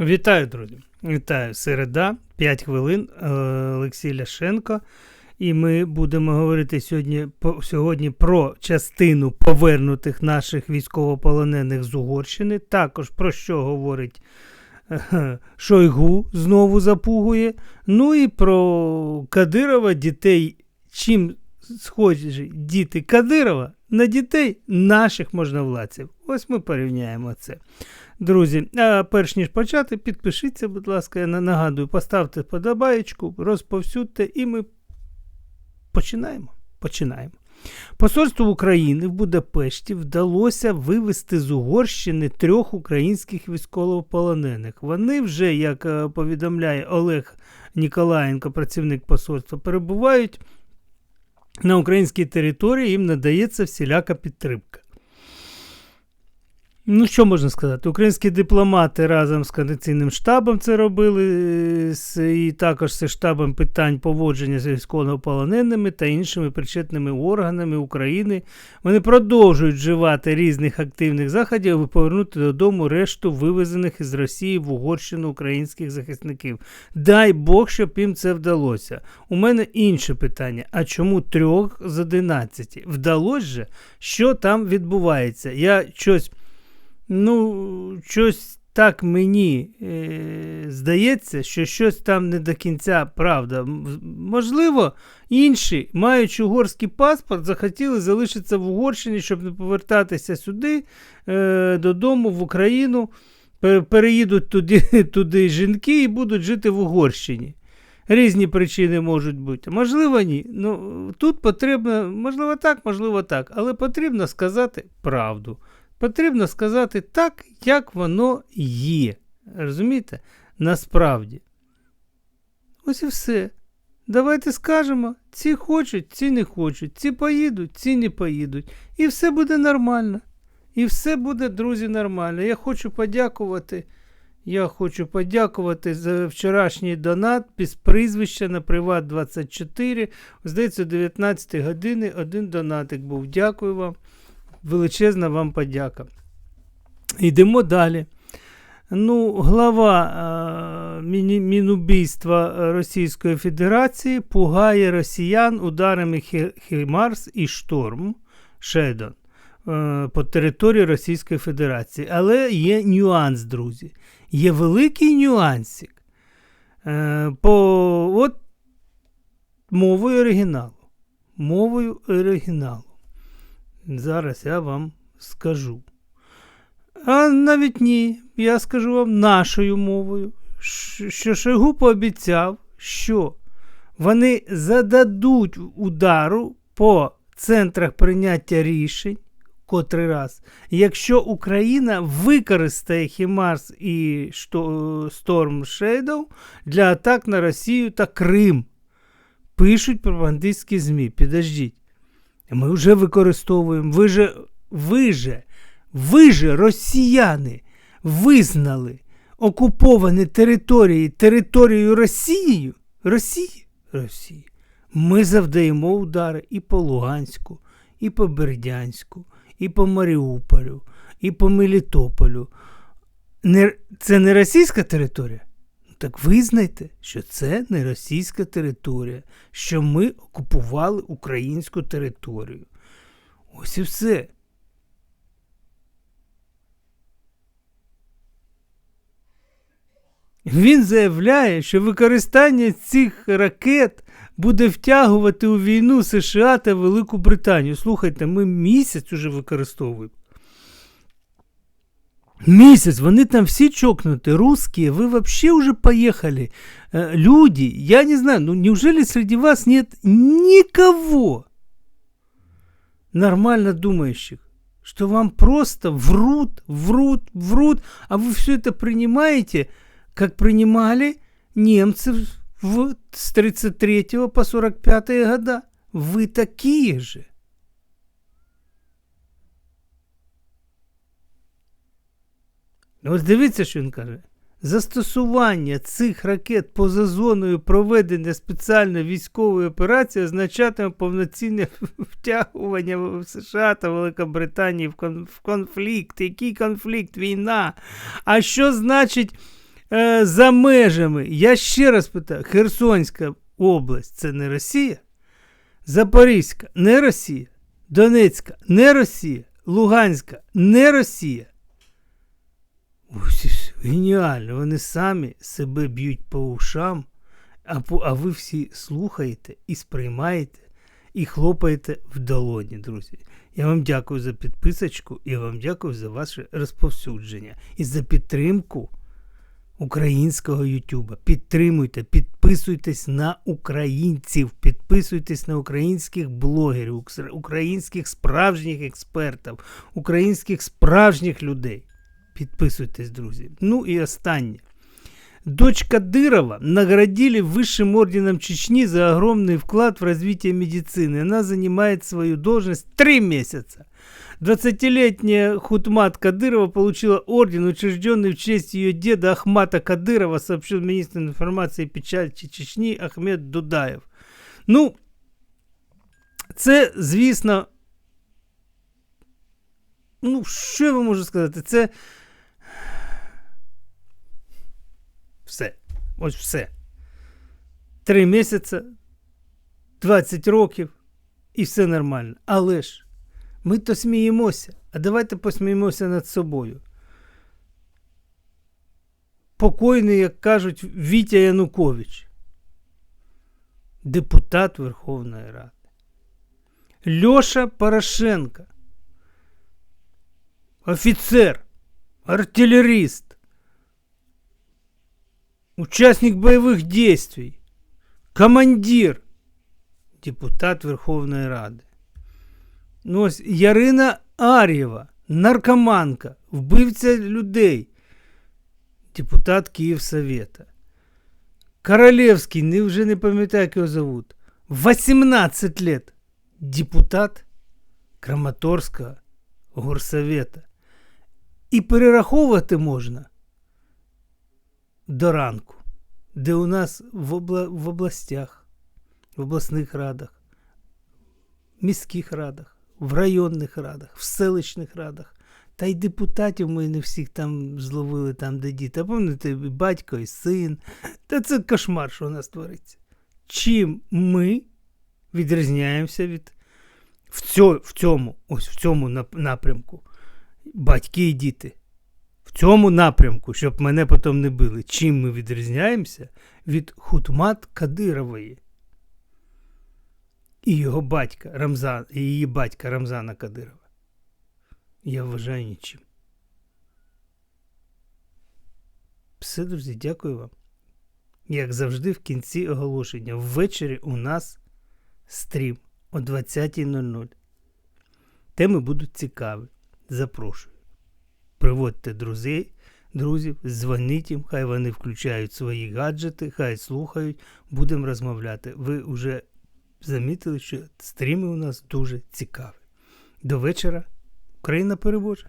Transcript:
Вітаю, друзі! Вітаю середа, 5 хвилин. е, Олексій Ляшенко. І ми будемо говорити сьогодні, сьогодні про частину повернутих наших військовополонених з Угорщини. Також про що говорить е, Шойгу знову запугує. Ну і про Кадирова дітей. Чим схожі діти Кадирова на дітей наших можновладців. Ось ми порівняємо це. Друзі, а перш ніж почати, підпишіться, будь ласка, я нагадую, поставте вподобаєчку, розповсюдьте, і ми починаємо. Починаємо. Посольству України в Будапешті вдалося вивезти з Угорщини трьох українських військовополонених. Вони вже, як е, повідомляє Олег Ніколаєнко, працівник посольства, перебувають на українській території, їм надається всіляка підтримка. Ну, що можна сказати? Українські дипломати разом з координаційним штабом це робили, і також з штабом питань поводження з військовополоненими та іншими причетними органами України. Вони продовжують вживати різних активних заходів, аби повернути додому решту вивезених із Росії в Угорщину українських захисників. Дай Бог, щоб їм це вдалося. У мене інше питання: а чому трьох з 11? Вдалося же, що там відбувається? Я щось. Ну, щось так мені е, здається, що щось там не до кінця правда. Можливо, інші, маючи угорський паспорт, захотіли залишитися в Угорщині, щоб не повертатися сюди, е, додому, в Україну. Переїдуть туди, туди жінки і будуть жити в Угорщині. Різні причини можуть бути. Можливо, ні. Ну, тут потрібно, можливо, так, можливо, так, але потрібно сказати правду. Потрібно сказати так, як воно є. Розумієте? Насправді. Ось і все. Давайте скажемо, ці хочуть, ці не хочуть, ці поїдуть, ці не поїдуть. І все буде нормально. І все буде, друзі, нормально. Я хочу подякувати. Я хочу подякувати за вчорашній донат без прізвища на Приват 24. Здається, о 19 години один донатик був. Дякую вам. Величезна вам подяка. Йдемо далі. Ну, глава е, Мінубійства Російської Федерації пугає росіян ударами Хі- Хімарс і Шторм Шедон е, по території Російської Федерації. Але є нюанс, друзі. Є великий нюансик. Е, по, от мовою оригіналу. Мовою оригіналу. Зараз я вам скажу. А навіть ні, я скажу вам нашою мовою, що Шойгу пообіцяв, що вони зададуть удару по центрах прийняття рішень котрий раз, якщо Україна використає Хімарс і Storm Shadow для атак на Росію та Крим. Пишуть пропагандистські ЗМІ. Підождіть. Ми вже використовуємо. Ви же, ви же, ви же, росіяни, визнали окуповані території територією Росією. Росії? Росії. Ми завдаємо удари і по Луганську, і по Бердянську, і по Маріуполю, і по Мелітополю. Не, це не російська територія? Так визнайте, що це не російська територія, що ми окупували українську територію. Ось і все. Він заявляє, що використання цих ракет буде втягувати у війну США та Велику Британію. Слухайте, ми місяць уже використовуємо. Месяц, вони там все чокнуты, русские, вы вообще уже поехали. Люди, я не знаю, ну неужели среди вас нет никого нормально думающих, что вам просто врут, врут, врут, а вы все это принимаете, как принимали немцы в, с 33 по 45 года. Вы такие же. Ось дивіться, що він каже. Застосування цих ракет поза зоною проведення спеціальної військової операції означатиме повноцінне втягування США та Великобританії в конфлікт. Який конфлікт? Війна. А що значить е, за межами. Я ще раз питаю: Херсонська область це не Росія? Запорізька не Росія. Донецька не Росія. Луганська не Росія. Геніально. Вони самі себе б'ють по ушам, а, по- а ви всі слухаєте і сприймаєте, і хлопаєте в долоні, друзі. Я вам дякую за підписочку, і вам дякую за ваше розповсюдження і за підтримку українського Ютуба. Підтримуйте, підписуйтесь на українців, підписуйтесь на українських блогерів, українських справжніх експертів, українських справжніх людей. Підписуйтесь, друзі. Ну і останнє. Дочь Кадырова наградили высшим орденом Чечни за огромный вклад в развитие медицины. Она занимает свою должность три месяца. 20-летняя Хутмат Кадырова получила орден, учрежденный в честь ее деда Ахмата Кадырова, сообщил министр информации и печати Чечни Ахмед Дудаєв. Ну, це, звісно, ну, що я вам можу сказати? Це все. Ось все. Три місяці, 20 років і все нормально. Але ж ми то сміємося, а давайте посміємося над собою. Покойний, як кажуть, Вітя Янукович, депутат Верховної Ради. Льоша Порошенко, офіцер, артилеріст, участник боевых действий, командир, депутат Верховної Ради. Ну, ось Ярина Ар'єва, наркоманка, вбивця людей, депутат Київсовета. Королевський, не, вже не пам'ятаю, як його зовут. 18 лет. Депутат Краматорського горсовета. І перераховувати можна До ранку, де у нас в, обла... в областях, в обласних радах, міських радах, в районних радах, в селищних радах. Та й депутатів ми не всіх там зловили там, де діти. Пам'ятаєте, і батько, і син. Та це кошмар, що у нас твориться. Чим ми відрізняємося від в, цьо, в цьому, ось в цьому напрямку, батьки і діти. В цьому напрямку, щоб мене потім не били. Чим ми відрізняємося від Хутмат Кадирової і його батька Рамзан, і її батька Рамзана Кадирова. Я вважаю нічим. Все, друзі, дякую вам. Як завжди, в кінці оголошення. Ввечері у нас стрім о 20.00. Теми будуть цікаві. Запрошую. Приводьте друзей, друзів, дзвоніть їм, хай вони включають свої гаджети, хай слухають, будемо розмовляти. Ви вже замітили, що стріми у нас дуже цікаві. До вечора. Україна переможе!